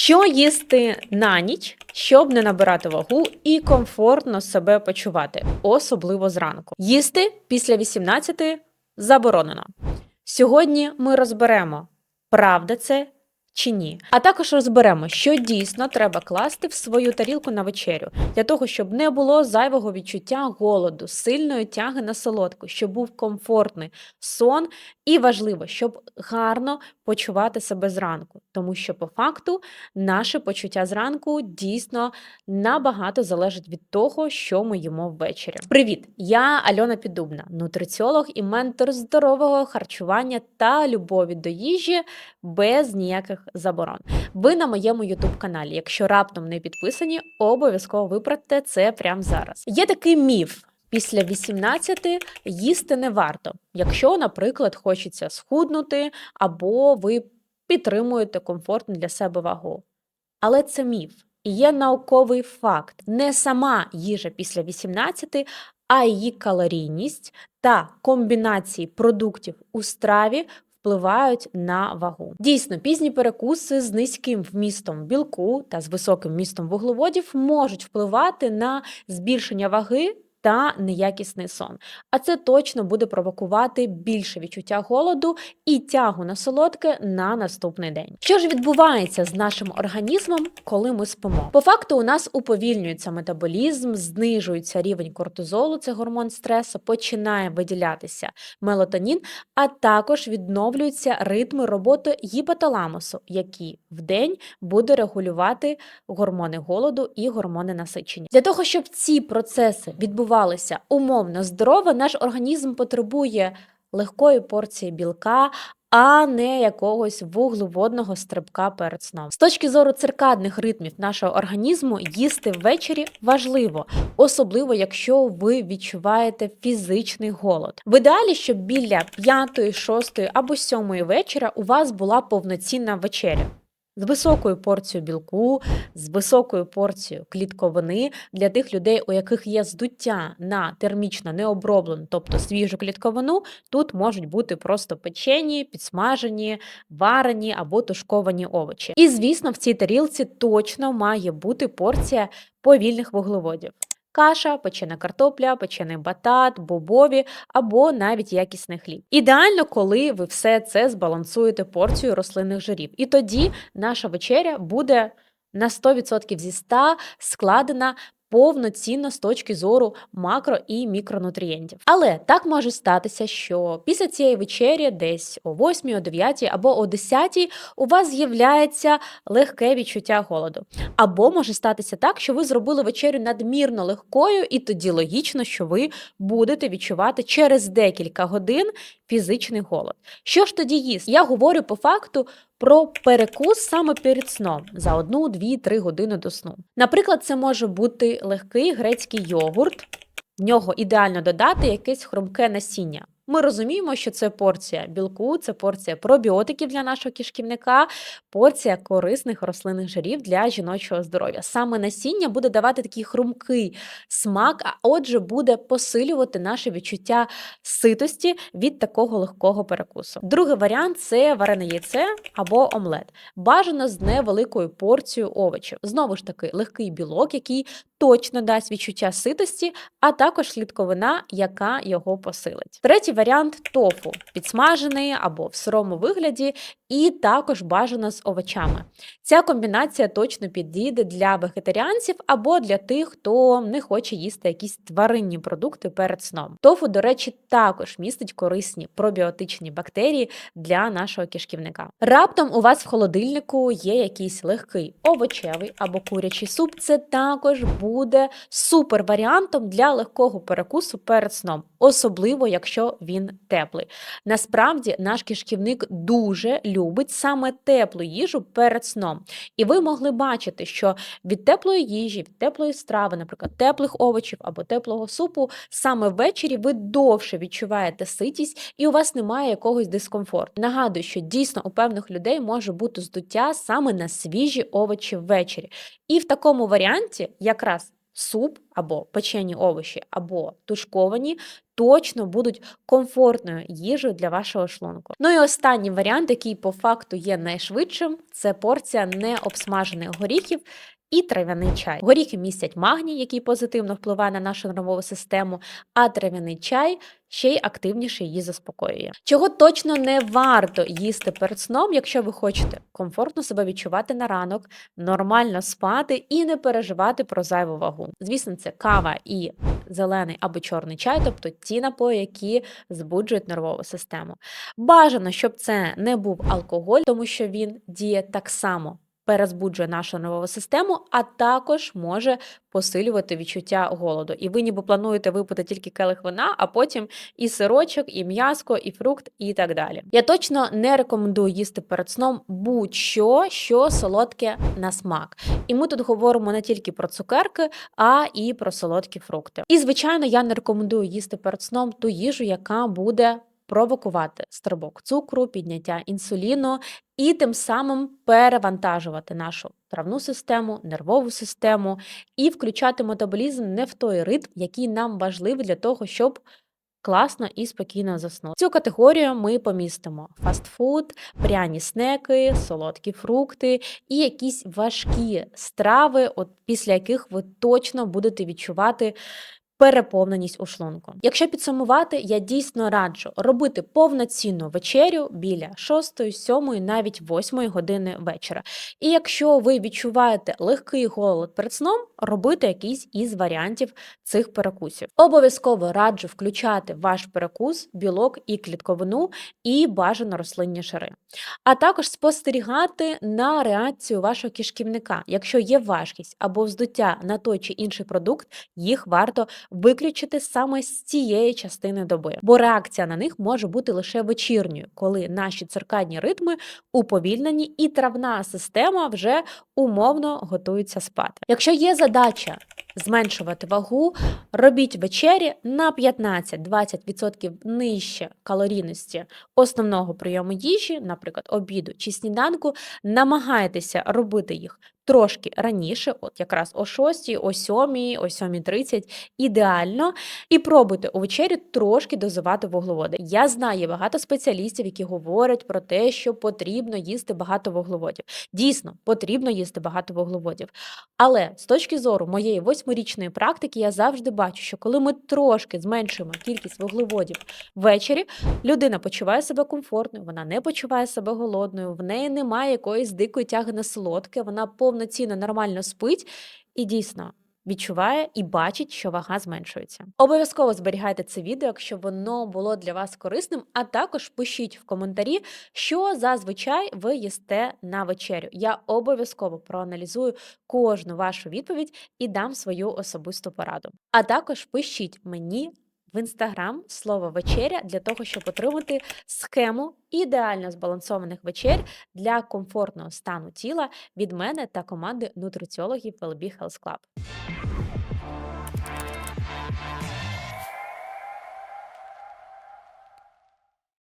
Що їсти на ніч, щоб не набирати вагу і комфортно себе почувати, особливо зранку. Їсти після 18 заборонено. Сьогодні ми розберемо, правда це чи ні. А також розберемо, що дійсно треба класти в свою тарілку на вечерю, для того, щоб не було зайвого відчуття голоду, сильної тяги на солодку, щоб був комфортний сон, і важливо, щоб гарно почувати себе зранку, тому що по факту наше почуття зранку дійсно набагато залежить від того, що ми їмо ввечері. Привіт! Я Альона Піддубна, нутриціолог і ментор здорового харчування та любові до їжі без ніяких заборон. Ви на моєму youtube каналі. Якщо раптом не підписані, обов'язково виправте це прямо зараз. Є такий міф. Після 18 їсти не варто, якщо, наприклад, хочеться схуднути, або ви підтримуєте комфортну для себе вагу. Але це міф. І є науковий факт: не сама їжа після 18, а її калорійність та комбінації продуктів у страві впливають на вагу. Дійсно, пізні перекуси з низьким вмістом білку та з високим вмістом вуглеводів можуть впливати на збільшення ваги. Та неякісний сон. А це точно буде провокувати більше відчуття голоду і тягу на солодке на наступний день. Що ж відбувається з нашим організмом, коли ми спимо? По факту, у нас уповільнюється метаболізм, знижується рівень кортизолу, це гормон стресу, починає виділятися мелатонін, а також відновлюються ритми роботи гіпоталамусу, який в день буде регулювати гормони голоду і гормони насичення. Для того, щоб ці процеси відбувалися умовно здорово, наш організм потребує легкої порції білка. А не якогось вуглеводного стрибка перед сном. З точки зору циркадних ритмів нашого організму їсти ввечері важливо, особливо якщо ви відчуваєте фізичний голод. В ідеалі, щоб біля 5, 6 або 7 вечора у вас була повноцінна вечеря з високою порцією білку, з високою порцією клітковини для тих людей, у яких є здуття на термічно необроблену, тобто свіжу клітковину, тут можуть бути просто печені, підсмажені, варені або тушковані овочі. І, звісно, в цій тарілці точно має бути порція повільних вуглеводів каша, печена картопля, печений батат, бобові або навіть якісний хліб. Ідеально, коли ви все це збалансуєте порцією рослинних жирів. І тоді наша вечеря буде на 100% зі 100 складена повноцінно з точки зору макро і мікронутрієнтів. Але так може статися, що після цієї вечері, десь о 8, о 9 або о 10 у вас з'являється легке відчуття голоду. Або може статися так, що ви зробили вечерю надмірно легкою, і тоді логічно, що ви будете відчувати через декілька годин фізичний голод. Що ж тоді їсти? Я говорю по факту про перекус саме перед сном за одну, дві, три години до сну. Наприклад, це може бути легкий грецький йогурт, в нього ідеально додати якесь хрумке насіння. Ми розуміємо, що це порція білку, це порція пробіотиків для нашого кишківника, порція корисних рослинних жирів для жіночого здоров'я. Саме насіння буде давати такий хрумкий смак, а отже, буде посилювати наше відчуття ситості від такого легкого перекусу. Другий варіант це варене яйце або омлет. Бажано з невеликою порцією овочів. Знову ж таки, легкий білок, який точно дасть відчуття ситості, а також слідковина, яка його посилить. Третій варіант тофу, підсмажений або в сирому вигляді, і також бажано з овочами. Ця комбінація точно підійде для вегетаріанців або для тих, хто не хоче їсти якісь тваринні продукти перед сном. Тофу, до речі, також містить корисні пробіотичні бактерії для нашого кишківника. Раптом у вас в холодильнику є якийсь легкий овочевий або курячий суп. Це також буде супер варіантом для легкого перекусу перед сном, особливо якщо він теплий. Насправді, наш кишківник дуже любить саме теплу їжу перед сном. І ви могли бачити, що від теплої їжі, від теплої страви, наприклад, теплих овочів або теплого супу, саме ввечері ви довше відчуваєте ситість і у вас немає якогось дискомфорту. Нагадую, що дійсно у певних людей може бути здуття саме на свіжі овочі ввечері. І в такому варіанті якраз суп або печені овочі, або тушковані, точно будуть комфортною їжею для вашого шлунку. Ну і останній варіант, який по факту є найшвидшим, це порція необсмажених горіхів. І трав'яний чай. Горіхи містять магній, який позитивно впливає на нашу нервову систему, а трав'яний чай ще й активніше її заспокоює. Чого точно не варто їсти перед сном, якщо ви хочете комфортно себе відчувати на ранок, нормально спати і не переживати про зайву вагу. Звісно, це кава і зелений або чорний чай, тобто ті напої, які збуджують нервову систему. Бажано, щоб це не був алкоголь, тому що він діє так само. Перезбуджує нашу нервову систему, а також може посилювати відчуття голоду. І ви ніби плануєте випити тільки келих вина, а потім і сирочок, і м'яско, і фрукт, і так далі. Я точно не рекомендую їсти перед сном будь-що, що солодке на смак. І ми тут говоримо не тільки про цукерки, а і про солодкі фрукти. І звичайно, я не рекомендую їсти перед сном ту їжу, яка буде провокувати стрибок цукру, підняття інсуліну і тим самим перевантажувати нашу травну систему, нервову систему і включати метаболізм не в той ритм, який нам важливий для того, щоб класно і спокійно заснути. Цю категорію ми помістимо фастфуд, пряні снеки, солодкі фрукти і якісь важкі страви, от після яких ви точно будете відчувати переповненість у шлунку. Якщо підсумувати, я дійсно раджу робити повноцінну вечерю біля 6, 7, навіть 8 години вечора. І якщо ви відчуваєте легкий голод перед сном, робити якийсь із варіантів цих перекусів. Обов'язково раджу включати ваш перекус білок і клітковину, і бажано рослинні шари. А також спостерігати на реакцію вашого кишківника. Якщо є важкість або вздуття на той чи інший продукт, їх варто виключити саме з цієї частини доби, бо реакція на них може бути лише вечірньою, коли наші циркадні ритми уповільнені і травна система вже умовно готується спати. Якщо є задача зменшувати вагу, робіть вечері на 15-20% нижче калорійності основного прийому їжі, наприклад, обіду чи сніданку, намагайтеся робити їх трошки раніше, от якраз о 6, о 7, о 7.30, ідеально, і пробуйте у вечері трошки дозувати вуглеводи. Я знаю багато спеціалістів, які говорять про те, що потрібно їсти багато вуглеводів. Дійсно, потрібно їсти багато вуглеводів. Але з точки зору моєї восьмирічної практики, я завжди бачу, що коли ми трошки зменшуємо кількість вуглеводів ввечері, людина почуває себе комфортною, вона не почуває себе голодною, в неї немає якоїсь дикої тяги на солодке, вона повноцінно нормально спить і дійсно. Відчуває і бачить, що вага зменшується. Обов'язково зберігайте це відео, якщо воно було для вас корисним, а також пишіть в коментарі, що зазвичай ви їсте на вечерю. Я обов'язково проаналізую кожну вашу відповідь і дам свою особисту пораду. А також пишіть мені в інстаграм слово вечеря для того, щоб отримати схему ідеально збалансованих вечер для комфортного стану тіла від мене та команди нутриціологів WellBe Health Club.